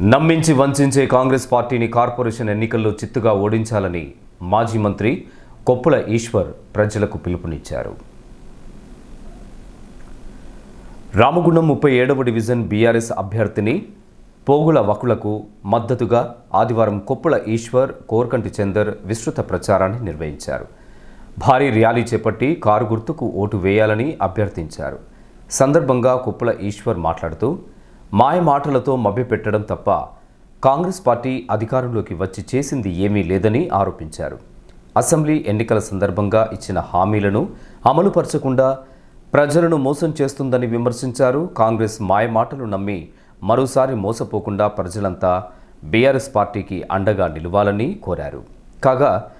నమ్మించి వంచే కాంగ్రెస్ పార్టీని కార్పొరేషన్ ఎన్నికల్లో చిత్తుగా ఓడించాలని మాజీ మంత్రి కొప్పుల ఈశ్వర్ ప్రజలకు పిలుపునిచ్చారు. రామగుండం ముప్పై ఏడవ డివిజన్ బీఆర్ఎస్ అభ్యర్థిని పోగుల వకులకు మద్దతుగా ఆదివారం కొప్పుల ఈశ్వర్ కోర్కంటి చందర్ విస్తృత ప్రచారాన్ని నిర్వహించారు. భారీ ర్యాలీ చేపట్టి కారు గుర్తుకు ఓటు వేయాలని అభ్యర్థించారు. సందర్భంగా కొప్పుల ఈశ్వర్ మాట్లాడుతూ మాయ మాటలతో మభ్యపెట్టడం తప్ప కాంగ్రెస్ పార్టీ అధికారంలోకి వచ్చి చేసింది ఏమీ లేదని ఆరోపించారు. అసెంబ్లీ ఎన్నికల సందర్భంగా ఇచ్చిన హామీలను అమలుపరచకుండా ప్రజలను మోసం చేస్తుందని విమర్శించారు. కాంగ్రెస్ మాయ మాటలు నమ్మి మరోసారి మోసపోకుండా ప్రజలంతా బీఆర్ఎస్ పార్టీకి అండగా నిలవాలని కోరారు. కాగా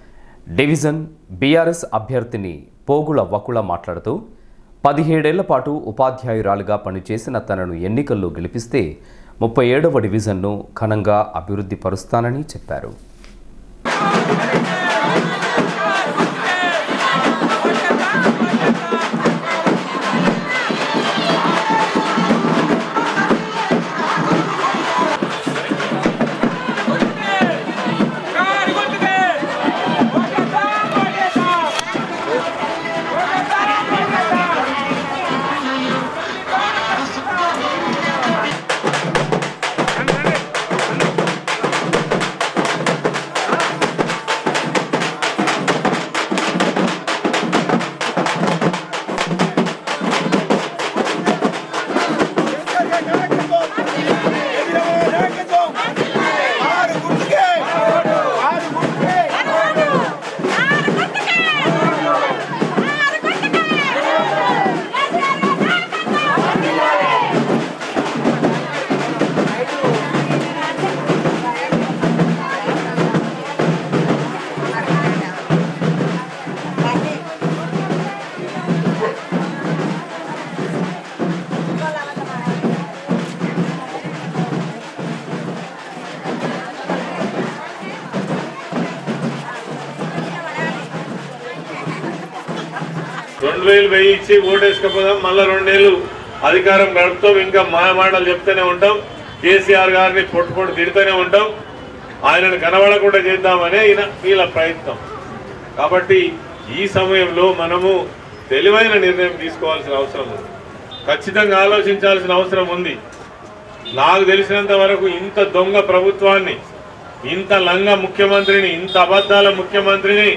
డివిజన్ బీఆర్ఎస్ అభ్యర్థిని పోగుల వకుళ మాట్లాడుతూ పదిహేడేళ్ళ పాటు ఉపాధ్యాయురాలుగా పనిచేసిన తనను ఎన్నికల్లో గెలిపిస్తే ముప్పై ఏడవ డివిజన్ను ఘనంగా అభివృద్ధి పరుస్తానని చెప్పారు. రెండు వేలు వెయ్యి ఇచ్చి ఓటేసుకపోదాం మళ్ళీ రెండేళ్ళు అధికారం గడుపుతాం ఇంకా మాయ మాటలు చెప్తూనే ఉంటాం కేసీఆర్ గారిని పొట్టు పొట్టు తిడుతూనే ఉంటాం. ఆయనను కనబడకుండా చేద్దామనే ఈయన వీళ్ళ ప్రయత్నం. కాబట్టి ఈ సమయంలో మనము తెలివైన నిర్ణయం తీసుకోవాల్సిన అవసరం ఉంది. ఖచ్చితంగా ఆలోచించాల్సిన అవసరం ఉంది. నాకు తెలిసినంత వరకు ఇంత దొంగ ప్రభుత్వాన్ని ఇంత లంగ ముఖ్యమంత్రిని ఇంత అబద్ధాల ముఖ్యమంత్రిని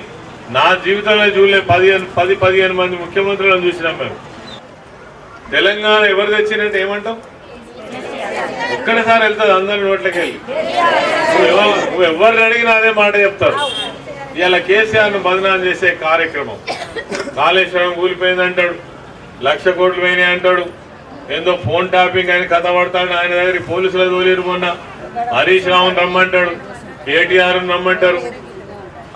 నా జీవితంలో చూడలే పదిహేను పది పదిహేను మంది ముఖ్యమంత్రులను చూసినాం మేము. తెలంగాణ ఎవరు తెచ్చినట్టు ఏమంటాం ఒక్కడసారి వెళ్తుంది అందరి నోట్లకి వెళ్ళి నువ్వు ఎవరు నువ్వు ఎవరిని అడిగినా అదే మాట చెప్తారు. ఇలా కేసీఆర్ను బదనాలు చేసే కార్యక్రమం. కాళేశ్వరం కూలిపోయింది అంటాడు. లక్ష కోట్లు పోయినాయి అంటాడు. ఏందో ఫోన్ ట్యాపింగ్ అని కథ పడతాడు ఆయన దగ్గర పోలీసులు తోలేరు మొన్న. హరీష్ రావుని రమ్మంటాడు. కేటీఆర్ రమ్మంటారు.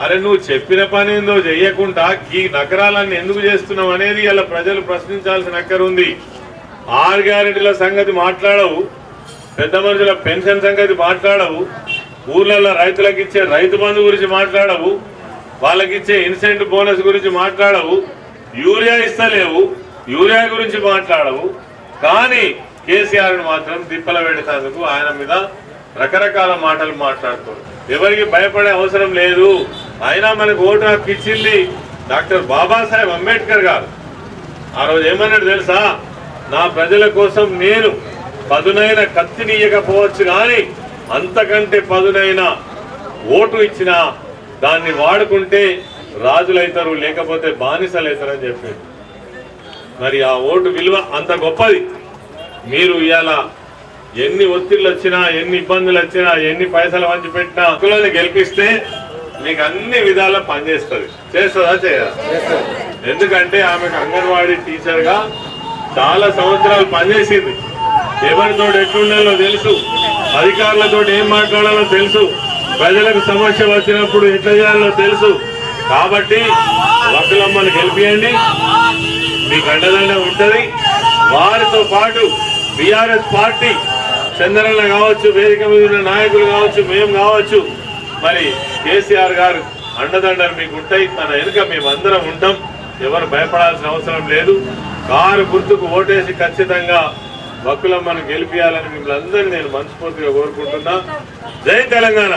అరే నువ్వు చెప్పిన పని ఏందో చెయ్యకుండా ఈ నగరాలన్నీ ఎందుకు చేస్తున్నావు అనేది ఇలా ప్రజలు ప్రశ్నించాల్సిన అక్కరుంది ఆరు గ్యారెంటీల సంగతి మాట్లాడవు. పెద్ద మనుషుల పెన్షన్ సంగతి మాట్లాడవు. ఊర్లలో రైతులకు ఇచ్చే రైతు బంధు గురించి మాట్లాడవు. వాళ్ళకి ఇచ్చే ఇన్సెంట్ బోనస్ గురించి మాట్లాడవు. యూరియా ఇస్తలేవు. యూరియా గురించి మాట్లాడవు. కానీ కేసీఆర్ను మాత్రం తిప్పల పెడతాందుకు ఆయన మీద రకరకాల మాటలు మాట్లాడుతారు ఎవరికి భయపడే అవసరం లేదు. అయినా మనకు ఓటు హక్కు ఇచ్చింది డాక్టర్ బాబాసాహెబ్ అంబేద్కర్ గారు. ఆ రోజు ఏమన్నాడు తెలుసా? నా ప్రజల కోసం నేను పదునైన కత్తినీయకపోవచ్చు కానీ అంతకంటే పదునైన ఓటు ఇచ్చిన దాన్ని వాడుకుంటే రాజులైతారు లేకపోతే బానిసలు అవుతారని చెప్పాడు. మరి ఆ ఓటు విలువ అంత గొప్పది. మీరు ఇవాళ ఎన్ని ఒత్తిళ్ళు వచ్చినా ఎన్ని ఇబ్బందులు వచ్చినా ఎన్ని పైసలు వంచి పెట్టినా హక్కులను గెలిపిస్తే మీకు అన్ని విధాలా పనిచేస్తుంది చేస్తుందా. చేయదా? ఎందుకంటే ఆమెకు అంగన్వాడీ టీచర్గా చాలా సంవత్సరాలు పనిచేసింది ఎవరితో ఎట్లుండాలో తెలుసు. అధికారులతో ఏం మాట్లాడాలో తెలుసు. ప్రజలకు సమస్య వచ్చినప్పుడు ఎట్లా చేయాలో తెలుసు. కాబట్టి వకలమ్మను గెలిపియండి. మీకు అండదండ ఉంటది. వారితో పాటు బీఆర్ఎస్ పార్టీ చంద్రన్న కావచ్చు వేదిక మీద ఉన్న నాయకులు కావచ్చు మేము కావచ్చు. మరి కేసీఆర్ గారు అండదండలు మీకు ఉంటాయి తన వెనుక మేము అందరం ఉంటాం. ఎవరు భయపడాల్సిన అవసరం లేదు. కారు గుర్తుకు ఓటేసి ఖచ్చితంగా భక్తులమ్మను గెలిపియాలని మిమ్మల్ని అందరినీ నేను మనస్ఫూర్తిగా కోరుకుంటున్నా. జై తెలంగాణ!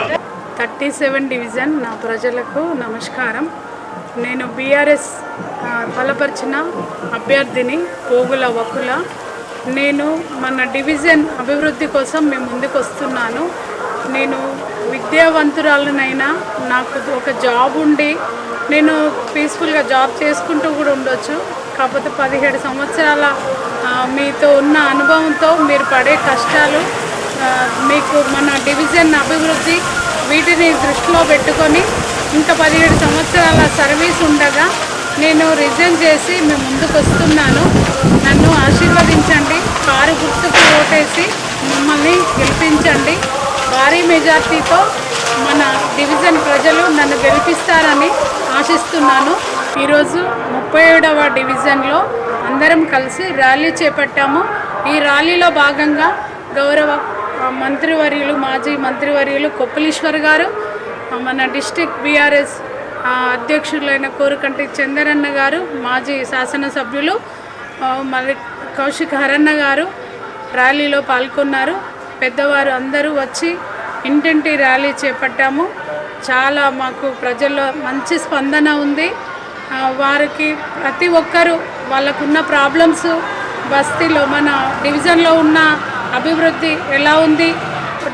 థర్టీ సెవెన్ డివిజన్ నా ప్రజలకు నమస్కారం. నేను బీఆర్ఎస్ బలపరిచిన అభ్యర్థిని పోగుల వకుల. నేను మన డివిజన్ అభివృద్ధి కోసం మేము ముందుకు వస్తున్నాను నేను విద్యావంతురాలనైనా నాకు ఒక జాబ్ ఉండి నేను పీస్ఫుల్గా జాబ్ చేసుకుంటూ కూడా ఉండొచ్చు. కాకపోతే పదిహేడు సంవత్సరాల మీతో ఉన్న అనుభవంతో మీరు పడే కష్టాలు మీకు మన డివిజన్ అభివృద్ధి వీటిని దృష్టిలో పెట్టుకొని ఇంకా పదిహేడు సంవత్సరాల సర్వీస్ ఉండగా నేను రిజైన్ చేసి మీ ముందుకు వస్తున్నాను. నన్ను ఆశీర్వదించండి కారు గుర్తుకు ఓటేసి మమ్మల్ని గెలిపించండి. భారీ మెజార్టీతో మన డివిజన్ ప్రజలు నన్ను గెలిపిస్తారని ఆశిస్తున్నాను. ఈరోజు ముప్పై ఏడవ డివిజన్లో అందరం కలిసి ర్యాలీ చేపట్టాము. ఈ ర్యాలీలో భాగంగా గౌరవ మంత్రివర్యులు మాజీ మంత్రివర్యులు కొప్పలీశ్వర్ గారు మన డిస్టిక్ బీఆర్ఎస్ అధ్యక్షులైన కోరుకంటి చందరన్న గారు మాజీ శాసనసభ్యులు మరి కౌశిక్ హరన్న గారు ర్యాలీలో పాల్గొన్నారు. పెద్దవారు అందరూ వచ్చి ఇంటింటి ర్యాలీ చేపట్టాము. చాలా మాకు ప్రజల్లో మంచి స్పందన ఉంది. వారికి ప్రతి ఒక్కరూ వాళ్ళకున్న ప్రాబ్లమ్స్ బస్తీలో మన డివిజన్లో ఉన్న అభివృద్ధి ఎలా ఉంది?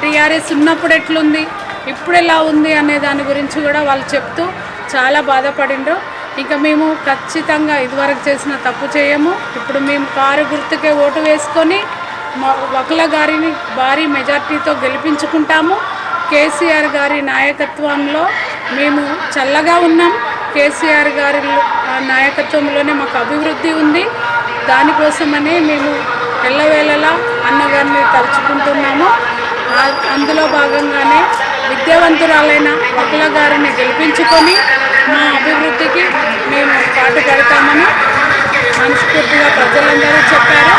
టీఆర్ఎస్ ఉన్నప్పుడు ఎట్లుంది? ఇప్పుడు ఎలా ఉంది అనే దాని గురించి కూడా వాళ్ళు చెప్తూ చాలా బాధపడిండ్రు. ఇంకా మేము ఖచ్చితంగా ఇదివరకు చేసిన తప్పు చేయము. ఇప్పుడు మేము కారు గుర్తుకే ఓటు వేసుకొని వకుల గారిని భారీ మెజార్టీతో గెలిపించుకుంటాము. కేసీఆర్ గారి నాయకత్వంలో మేము చల్లగా ఉన్నాం. కేసీఆర్ గారి నాయకత్వంలోనే మాకు అభివృద్ధి ఉంది. దానికోసమనే మేము ఎల్లవేళలా అన్నగారిని తలుచుకుంటున్నాము. అందులో భాగంగానే విద్యావంతురాలైన వకుల గారిని గెలిపించుకొని మా అభివృద్ధికి మేము పాటు పెడతామని మనస్ఫూర్తిగా ప్రజలందరూ చెప్పారు.